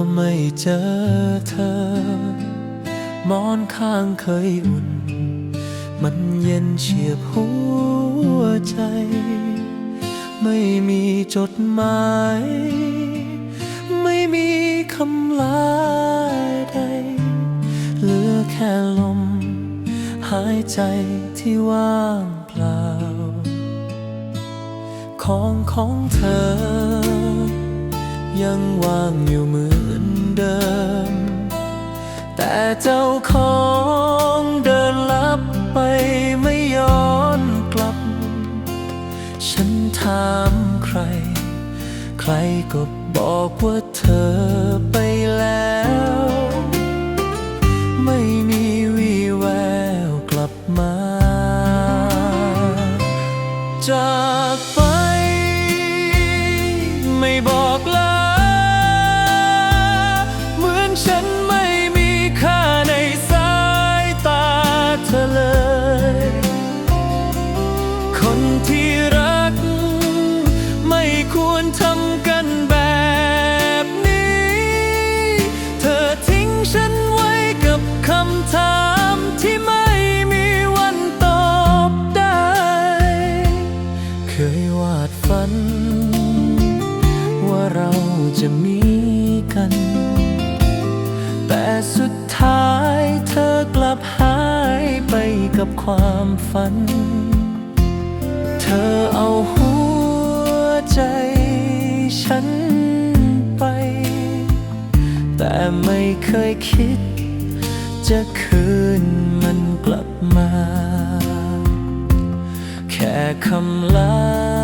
ก็ไม่เจอเธอ มอนข้างเคยอุ่น มันเย็นเฉียบหัวใจ ไม่มีจดหมาย ไม่มีคำลาใด เหลือแค่ลม หายใจที่ว่างเปล่า ของของเธอ ยังว่างอยู่ เจ้าของเดินลับไปไม่ย้อนกลับ ฉันถามใคร ใครก็บอกว่าเธอไปแล้ว ไม่มีวี่แววกลับมาจาก คนที่รัก ไม่ควรทำกันแบบนี้ เธอทิ้งฉันไว้กับคำถามที่ไม่มีวันตอบได้ เคยวาดฝัน ว่าเราจะมีกัน แต่สุดท้ายเธอกลับหายไปกับความฝัน ธอเอาหัวใจฉันไป แต่ไม่เคยคิด จะคืนมันกลับมา แค่คำลา